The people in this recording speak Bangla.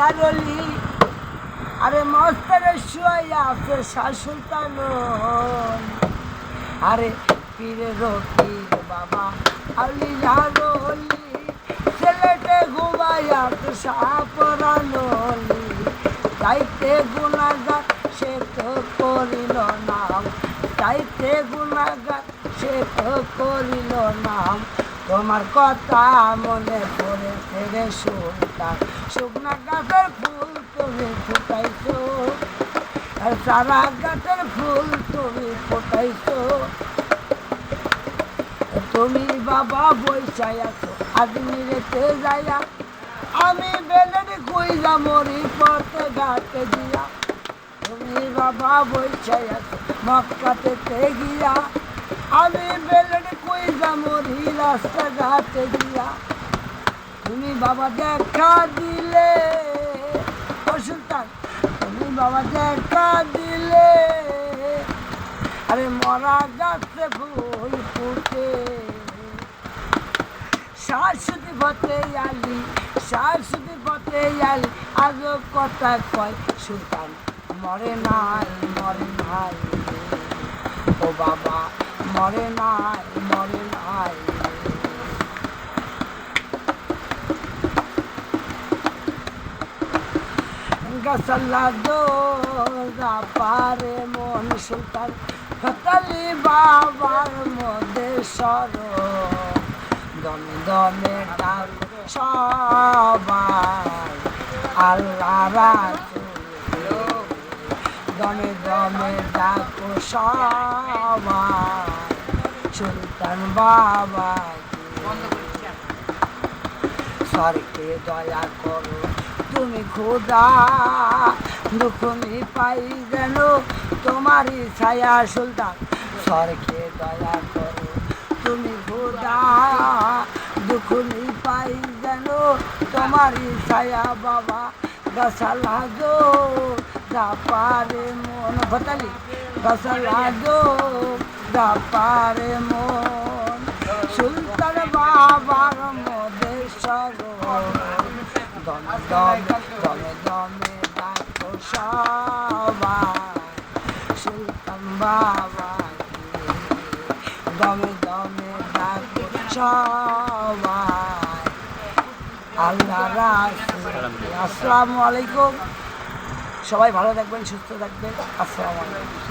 অলি আরে মস্তরে শুয়াইয়া আছে শাসুলতান আরে পীরে রকির বাবা আউলিয়ার অলি ছেলেটে ঘুমাইয়া তো সাপরানলি তাইতে গুণাগার, সে তো করিল নাম। তাইতে গুণাগার, সে তো করিল নাম। তোমার কথা মনে পড়ে ফেরে শুনতাম শুকনা গাছের ফুল তুমি ফুটাইছো সারা গাছের ফুল তুমি ফোটাইছো। তুমি বাবা বৈশাই আছো আদমি রেতে যাইয়া আমি বেলের কইলা মরি পথে ঘাটে দিয়া তুমি বাবা বৈশাই আছো মক্কাতে গিয়া মরি রাস্তা দিয়া তুমি বাবা দেখা দিলে। ও সুলতান তুমি বাবা দেখা দিলে। আরে মরা গাছে ফুল ফুটে। শাশুড়ি পথে আলি, শাশুড়ি পথে আলি, আজও কথা কয় সুলতান, মরে নাই মরে নাই। ও বাবা, মরে নাই। গাছাল্লা দোরা পারে মন সুলতান ফতালি বাবার মধ্যে সর দমে দমে ডাক সবাই আল্লাহ রাসূল দমে দমে ডাক সবাই সুলতান বাবা সরকে দয়া করো তুমি খোদা দুঃখমি পাই যেন তোমারই ছায়া সুলতান। সরকে দয়া করো, তুমি খোদা দুঃখমি পাই যেন তোমারই ছায়া বাবা। গসালা পারে মন, ভতালি। গসালা দো পারে মন। দমে দমে দমে ডাকো সবাই, সুলতান বাবা দমে দমে ডাকো সবাই। আল্লাহ আসসালামু আলাইকুম। সবাই ভালো থাকবেন, সুস্থ থাকবেন। আসসালামু আলাইকুম।